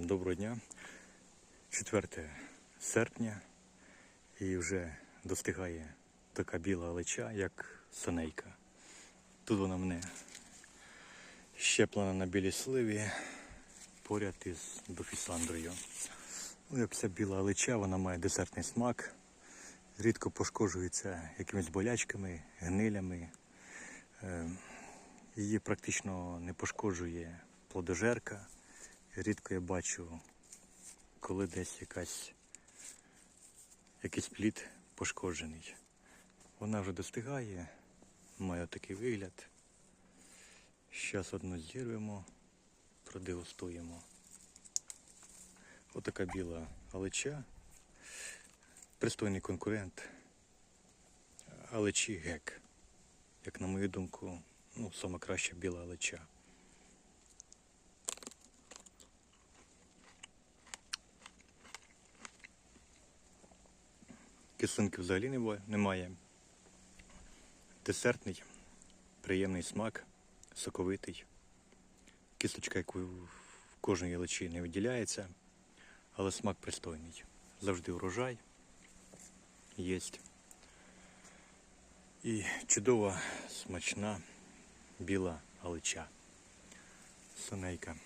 Доброго дня. 4 серпня і вже достигає така біла лича, як сонейка. Тут вона мене щеплена на білій сливі поряд із дофісандрою. Ну, як ця біла лича, вона має десертний смак, рідко пошкоджується якимись болячками, гнилями. Е, Її практично не пошкоджує плодожерка. Рідко я бачу, коли десь якась, якийсь плід пошкоджений. Вона вже достигає, має такий вигляд. Зараз одну зірвемо, продегустуємо. Отака біла алеча. Пристойний конкурент. Алечі гек. Як на мою думку, ну, сама краща біла алеча. Кислинки взагалі немає. Десертний, приємний смак, соковитий. Кісточка, як в кожній яличі, не виділяється, але смак пристойний. Завжди урожай є. І чудова, смачна біла алича. Сонейка.